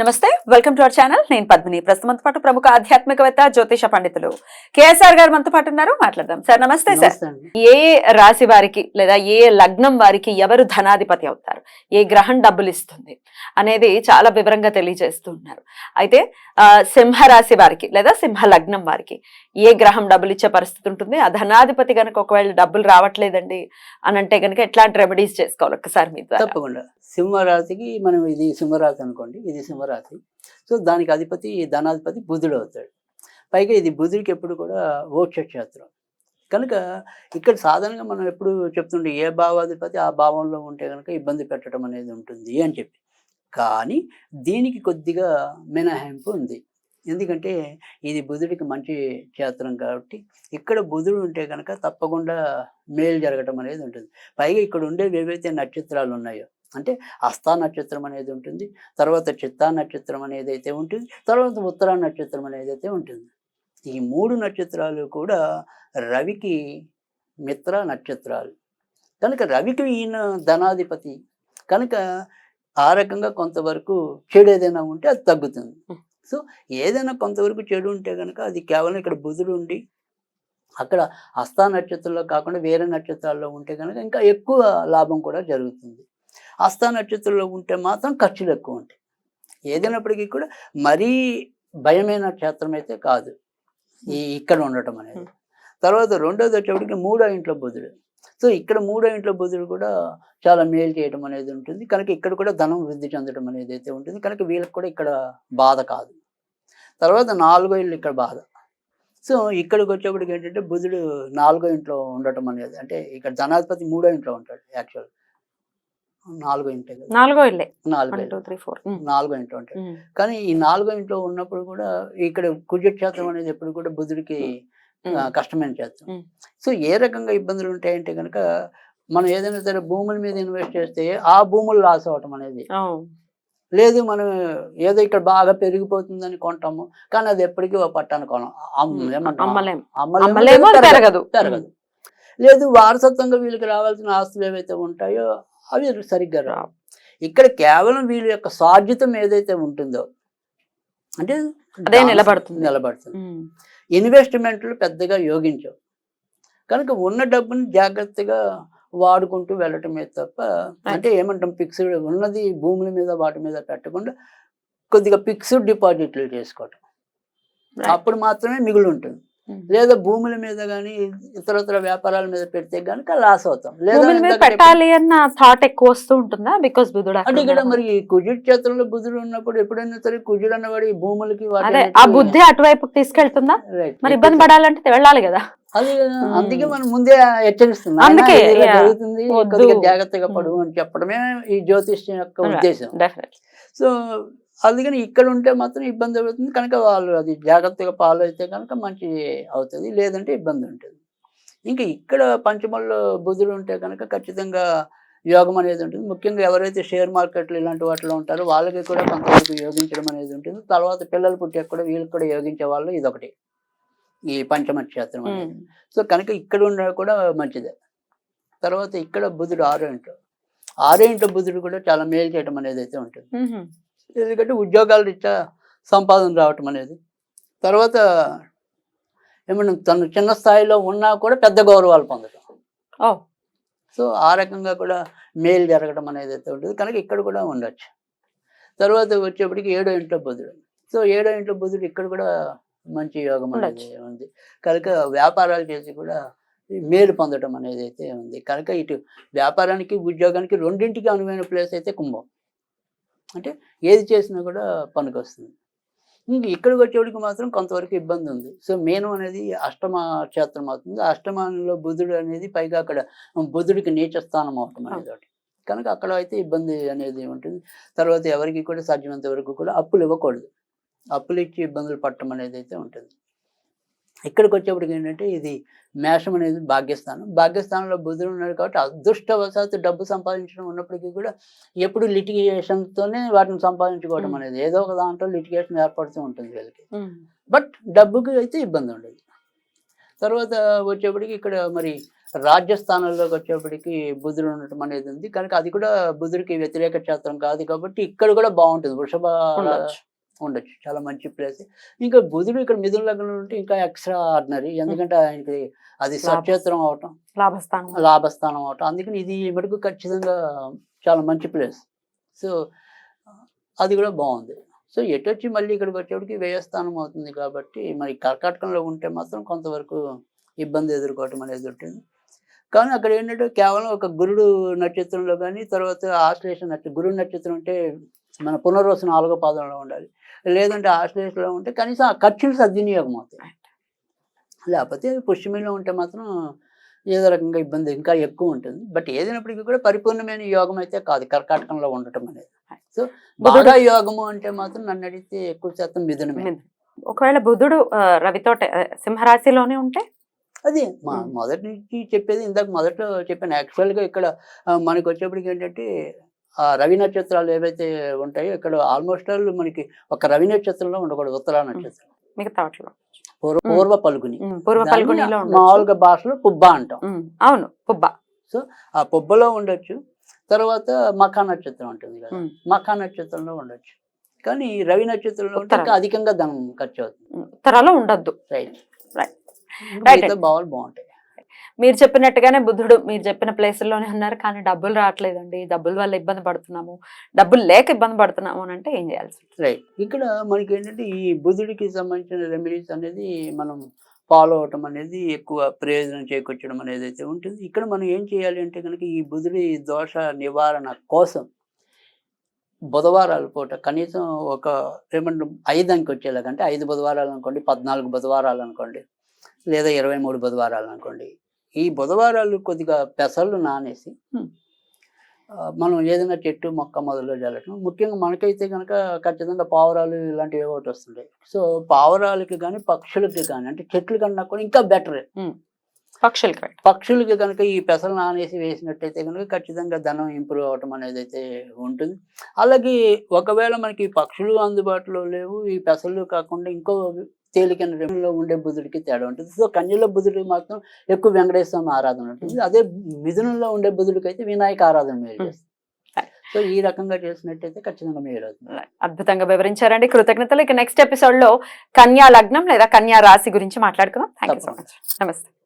నమస్తే welcome to our channel. నేను పద్మిని. ప్రస్తుతం పాటు ప్రముఖ ఆధ్యాత్మికవేత్త జ్యోతిష పండితులు కేఎస్ఆర్ గారు మనతో పాటు ఉన్నారు. మాట్లాడదాం. సార్ నమస్తే సార్. ఏ రాశి వారికి లేదా ఏ లగ్నం వారికి ఎవరు ధనాధిపతి అవుతారు? ఏ గ్రహం డబ్బులు ఇస్తుంది? అనేది చాలా వివరంగా తెలియజేస్తూ ఉన్నారు. అయితే సింహ రాశి వారికి లేదా సింహ లగ్నం వారికి ఏ గ్రహం డబ్బులు ఇచ్చే పరిస్థితి ఉంటుంది? ఆ ధనాధిపతి కనుక ఒకవేళ డబ్బులు రావట్లేదండి అని అంటే కనుక ఎట్లాంటి రెమెడీస్ చేసుకోవాలి ఒక్కసారి మీ ద్వారా? తప్పకుండా. సింహరాశికి మనం ఇది సింహరాశి అనుకోండి ఇది సింహరాశి సో దానికి అధిపతి ధనాధిపతి బుధుడు అవుతాడు. పైగా ఇది బుధుడికి ఎప్పుడు కూడా ఓక్షక్షేత్రం కనుక ఇక్కడ సాధారణంగా మనం ఎప్పుడు చెప్తుండే ఏ భావాధిపతి ఆ భావంలో ఉంటే కనుక ఇబ్బంది పెట్టడం అనేది ఉంటుంది అని చెప్పి. కానీ దీనికి కొద్దిగా మినహాయింపు ఉంది. ఎందుకంటే ఇది బుధుడికి మంచి క్షేత్రం కాబట్టి ఇక్కడ బుధుడు ఉంటే కనుక తప్పకుండా మేలు జరగటం అనేది ఉంటుంది. పైగా ఇక్కడ ఉండేవి ఏవైతే నక్షత్రాలు ఉన్నాయో అంటే హస్తా నక్షత్రం అనేది ఉంటుంది తర్వాత చిత్తా నక్షత్రం అనేది అయితే ఉంటుంది తర్వాత ఉత్తరా నక్షత్రం అనేది అయితే ఉంటుంది. ఈ మూడు నక్షత్రాలు కూడా రవికి మిత్ర నక్షత్రాలు. కనుక రవికి ఈయన ధనాధిపతి. కనుక ఆ రకంగా కొంతవరకు చెడు ఏదైనా ఉంటే అది తగ్గుతుంది. సో ఏదైనా కొంతవరకు చెడు ఉంటే కనుక అది కేవలం ఇక్కడ బుధుడు ఉండి అక్కడ హస్తా నక్షత్రంలో కాకుండా వేరే నక్షత్రాల్లో ఉంటే కనుక ఇంకా ఎక్కువ లాభం కూడా జరుగుతుంది. హస్త నక్షత్రంలో ఉంటే మాత్రం ఖర్చులు ఎక్కువ ఉంటాయి. ఏదైనప్పటికీ కూడా మరీ భయమైన క్షేత్రం అయితే కాదు. ఈ ఇక్కడ ఉండటం అనేది. తర్వాత రెండోది వచ్చేప్పటికి మూడో ఇంట్లో బుధుడు. సో ఇక్కడ మూడో ఇంట్లో బుధుడు కూడా చాలా మేలు చేయడం అనేది ఉంటుంది. కనుక ఇక్కడ కూడా ధనం వృద్ధి చెందడం అనేది అయితే ఉంటుంది. కనుక వీళ్ళకి కూడా ఇక్కడ బాధ కాదు. తర్వాత నాలుగో ఇల్లు ఇక్కడ బాధ. సో ఇక్కడికి వచ్చేప్పటికి ఏంటంటే బుధుడు నాలుగో ఇంట్లో ఉండటం అనేది అంటే ఇక్కడ ధనాధిపతి మూడో ఇంట్లో ఉంటాడు యాక్చువల్ నాలుగో ఇంటే నాలుగో ఇల్లే నాలుగో త్రీ ఫోర్. నాలుగో ఇంట్లో ఉంటాడు కానీ ఈ నాలుగో ఇంట్లో ఉన్నప్పుడు కూడా ఇక్కడ కుజక్షేత్రం అనేది ఎప్పుడు కూడా బుధుడికి కష్టమైన Mm. సో ఏ రకంగా ఇబ్బందులు ఉంటాయంటే కనుక మనం ఏదైనా సరే భూముల మీద ఇన్వెస్ట్ చేస్తే ఆ భూములు లాస్ అవటం అనేది. లేదు మనం ఏదో ఇక్కడ బాగా పెరిగిపోతుందని కొంటాము కానీ అది ఎప్పటికీ ఒక పట్టాను కొనం అమ్మలేము, పెరగదు. లేదు వారసత్వంగా వీళ్ళకి రావాల్సిన ఆస్తులు ఏవైతే ఉంటాయో అవి సరిగ్గా రావు ఇక్కడ కేవలం వీళ్ళ యొక్క సాధ్యతం ఏదైతే ఉంటుందో అంటే అదే నిలబడుతుంది. నిలబడుతుంది. ఇన్వెస్ట్మెంట్లు పెద్దగా యోగించవు కనుక ఉన్న డబ్బుని జాగ్రత్తగా వాడుకుంటూ వెళ్ళటమే తప్ప అంటే ఏమంటాం ఫిక్స్డ్ ఉన్నది భూముల మీద వాటి మీద పెట్టకుండా కొద్దిగా ఫిక్స్డ్ డిపాజిట్లు చేసుకోవటం. అప్పుడు మాత్రమే మిగులు ఉంటుంది. లేదా భూముల మీద కానీ ఇతరత్ర వ్యాపారాల మీద పెడితే కనుక లాస్ అవుతాం లేదా పెట్టాలి అన్న థాట్ ఎక్కువ వస్తూ ఉంటుందా బికాస్ బుధుడు అంటే ఇక్కడ. మరి కుజుడు క్షేత్రంలో బుధుడు ఉన్నప్పుడు ఎప్పుడైనా సరే కుజుడు అన్నవాడు ఈ భూములకి ఆ బుద్ధి అటువైపుకి తీసుకెళ్తుందా. మరి ఇబ్బంది పడాలంటే వెళ్ళాలి కదా అది. అందుకే మనం ముందే హెచ్చరిస్తున్నాం అందుకే. జరుగుతుంది జాగ్రత్తగా పడు. అని చెప్పడమే ఈ జ్యోతిష్యం యొక్క. ఉద్దేశం సో అందుకని ఇక్కడ ఉంటే మాత్రం ఇబ్బంది అవుతుంది. కనుక వాళ్ళు అది జాగ్రత్తగా ఫాలో అయితే కనుక మంచి అవుతుంది. లేదంటే ఇబ్బంది ఉంటుంది. ఇంకా ఇక్కడ పంచమల్లో బుధుడు ఉంటే కనుక ఖచ్చితంగా యోగం అనేది ఉంటుంది. ముఖ్యంగా ఎవరైతే షేర్ మార్కెట్లు ఇలాంటి వాటిలో ఉంటారో వాళ్ళకి కూడా కొంతవరకు యోగించడం అనేది ఉంటుంది. తర్వాత పిల్లలు పుట్టాక కూడా వీళ్ళకి కూడా యోగించే వాళ్ళు ఇదొకటి. ఈ పంచమ క్షేత్రం అనేది. సో కనుక ఇక్కడ ఉండడం కూడా మంచిదే. తర్వాత ఇక్కడ బుధుడు ఆరో ఇంట్లో ఆరో ఇంట్లో బుధుడు కూడా చాలా మేలు చేయడం అనేది అయితే ఉంటుంది. ఎందుకంటే ఉద్యోగాల రీత్యా సంపాదన రావటం అనేది. తర్వాత ఏమన్నా తను చిన్న స్థాయిలో ఉన్నా కూడా పెద్ద గౌరవాలు పొందటం. సో ఆ రకంగా కూడా మేలు జరగడం అనేది అయితే ఉంటుంది కనుక ఇక్కడ కూడా ఉండొచ్చు. తర్వాత వచ్చేప్పటికి ఏడో ఇంట్లో బుధుడు. సో ఏడో ఇంట్లో బుధుడు ఇక్కడ కూడా మంచి యోగం అనేది ఉంది. కనుక వ్యాపారాలు చేసి కూడా మేలు పొందడం అనేది అయితే ఉంది. కనుక ఇటు వ్యాపారానికి ఉద్యోగానికి రెండింటికి అనువైన ప్లేస్ అయితే కుంభం. అంటే ఏది చేసినా కూడా పనికొస్తుంది. ఇంక ఇక్కడికి వచ్చేవాడికి మాత్రం కొంతవరకు ఇబ్బంది ఉంది. సో మేను అనేది అష్టమ క్షేత్రం అవుతుంది. అష్టమంలో బుధుడు అనేది పైగా అక్కడ బుధుడికి నీచ స్థానం అవటం అనేది ఒకటి కనుక అక్కడ అయితే ఇబ్బంది అనేది ఉంటుంది. తర్వాత ఎవరికి కూడా సాధ్యమైనంత వరకు కూడా అప్పులు ఇవ్వకూడదు. అప్పులు ఇచ్చి ఇబ్బందులు పట్టడం అనేది అయితే ఉంటుంది. ఇక్కడికి వచ్చేప్పటికి ఏంటంటే ఇది మేషం అనేది భాగ్యస్థానం. భాగ్యస్థానంలో బుధుడు ఉన్నాడు కాబట్టి అదృష్టవశాత్తు డబ్బు సంపాదించడం ఉన్నప్పటికీ కూడా ఎప్పుడు లిటిగేషన్తోనే వాటిని సంపాదించుకోవడం. అనేది ఏదో ఒక దాంట్లో లిటిగేషన్ ఏర్పడుతూ ఉంటుంది వీళ్ళకి. బట్ డబ్బుకి అయితే ఇబ్బంది ఉండదు. తర్వాత వచ్చేప్పటికి ఇక్కడ మరి రాజ్యస్థానంలోకి వచ్చేప్పటికి బుధుడు ఉండటం అనేది ఉంది. కనుక అది కూడా బుధుడికి వ్యతిరేక క్షేత్రం కాదు కాబట్టి ఇక్కడ కూడా బాగుంటుంది. వృషభ ఉండొచ్చు. చాలా మంచి ప్లేస్. ఇంకా బుధుడు ఇక్కడ మిథున లగ్నం ఉంటే ఇంకా ఎక్స్ట్రా ఆర్డినరీ ఎందుకంటే ఆయనకి అది స్వక్షేత్రం అవటం లాభస్థానం లాభస్థానం అవటం. అందుకని ఇది మటుకు ఖచ్చితంగా చాలా మంచి ప్లేస్. సో అది కూడా బాగుంది. సో ఎటు వచ్చి మళ్ళీ ఇక్కడికి వచ్చేప్పటికి వ్యయస్థానం అవుతుంది కాబట్టి మరి కర్కాటకంలో ఉంటే మాత్రం కొంతవరకు ఇబ్బంది ఎదుర్కోవటం అనేది ఉంటుంది కానీ అక్కడ ఏంటంటే కేవలం ఒక గురుడు నక్షత్రంలో కానీ తర్వాత ఆశ్లేష నక్షత్రం గురుడు నక్షత్రం అంటే మన పునర్వసు నాలుగో పాదంలో ఉండాలి. లేదంటే ఆశ్లేషలో ఉంటే కనీసం ఆ ఖర్చులు సద్వినియోగం అవుతాయి లేకపోతే పుష్యమిలో ఉంటే మాత్రం ఏదో రకంగా ఇబ్బంది ఇంకా ఎక్కువ ఉంటుంది. బట్ ఏదైనప్పటికీ కూడా పరిపూర్ణమైన యోగం అయితే కాదు కర్కాటకంలో ఉండటం అనేది. సో బుధుడు- యోగము అంటే మాత్రం నన్ను అడిగితే ఎక్కువ శాతం మిథునమే. మిథునం. ఒకవేళ బుధుడు రవితో సింహరాశిలోనే ఉంటే? అదే మా ఉమ్. మొదటి నుంచి చెప్పేది ఇందాక మొదట్లో చెప్పాను. యాక్చువల్గా ఇక్కడ మనకి వచ్చేప్పటికి ఏంటంటే ఆ రవి నక్షత్రాలు ఏవైతే ఉంటాయో ఇక్కడ ఆల్మోస్ట్ ఆల్ మనకి ఒక రవి నక్షత్రంలో ఉండకూడదు ఉత్తరా నక్షత్రం. మిగతా వాటిలో. పూర్వ. పూర్వ పలుకుని. పూర్వ ఉండొచ్చు. మామూలుగా భాషలో పుబ్బ అంటాం. అవును పుబ్బ. ఆ పుబ్బలో ఉండొచ్చు. తర్వాత మఖా నక్షత్రం ఉంటుంది కదా. మఖా నక్షత్రంలో ఉండొచ్చు. కానీ రవి నక్షత్రంలో ఉంటే అధికంగా ధనం ఖర్చు అవుతుంది. ఉత్తరాలో ఉండొద్దు. రైట్. మిగతా భావాలు బాగుంటాయి. మీరు చెప్పినట్టుగానే బుద్ధుడు మీరు చెప్పిన ప్లేసుల్లోనే ఉన్నారు కానీ డబ్బులు రావట్లేదండి. డబ్బుల వల్ల ఇబ్బంది పడుతున్నాము. డబ్బులు లేక ఇబ్బంది పడుతున్నాము అని అంటే ఏం చేయాల్సి రైట్ ఇక్కడ మనకి ఏంటంటే ఈ బుద్ధుడికి సంబంధించిన రెమెడీస్ అనేది మనం ఫాలో అవటం అనేది ఎక్కువ ప్రయోజనం చేకూర్చడం అనేది అయితే ఉంటుంది. ఇక్కడ మనం ఏం చేయాలి అంటే కనుక ఈ బుధుడి దోష నివారణ కోసం బుధవారాల పూట కనీసం ఒక రెండు ఐదు అంకి వచ్చేలాగా అంటే ఐదు బుధవారాలు అనుకోండి పద్నాలుగు బుధవారాలు అనుకోండి లేదా ఇరవై మూడు బుధవారాలు అనుకోండి ఈ బుధవారాలు కొద్దిగా పెసళ్ళు నానేసి మనం ఏదైనా చెట్టు మొక్క మొదలు జల్లటం. ముఖ్యంగా మనకైతే కనుక ఖచ్చితంగా పావురాలు ఇలాంటివి ఒకటి వస్తుంటాయి. సో పావురాలకి కానీ పక్షులకి కానీ అంటే చెట్లు కన్నా కూడా ఇంకా బెటర్. పక్షులకి. పక్షులకి కనుక ఈ పెసలు నానేసి వేసినట్టయితే కనుక ఖచ్చితంగా ధనం ఇంప్రూవ్ అవటం అనేది అయితే ఉంటుంది. అలాగే ఒకవేళ మనకి పక్షులు అందుబాటులో లేవు ఈ పెసలు కాకుండా ఇంకో తేలికైన రేణులో ఉండే బుధుడికి తేడా ఉంటుంది. సో కన్యలో బుధుడికి మాత్రం ఎక్కువ వెంకటేశ్వర స్వామి ఆరాధన ఉంటుంది. అదే మిథునంలో ఉండే బుధుడికి అయితే వినాయక ఆరాధన మేలు చేస్తుంది. సో ఈ రకంగా చేసినట్టయితే ఖచ్చితంగా మేలు అవుతుంది. అద్భుతంగా వివరించారండి. కృతజ్ఞతలు. ఇక నెక్స్ట్ ఎపిసోడ్లో కన్యా లగ్నం లేదా కన్యా రాశి గురించి మాట్లాడుకుందాం. Thank you so. మచ్ నమస్తే.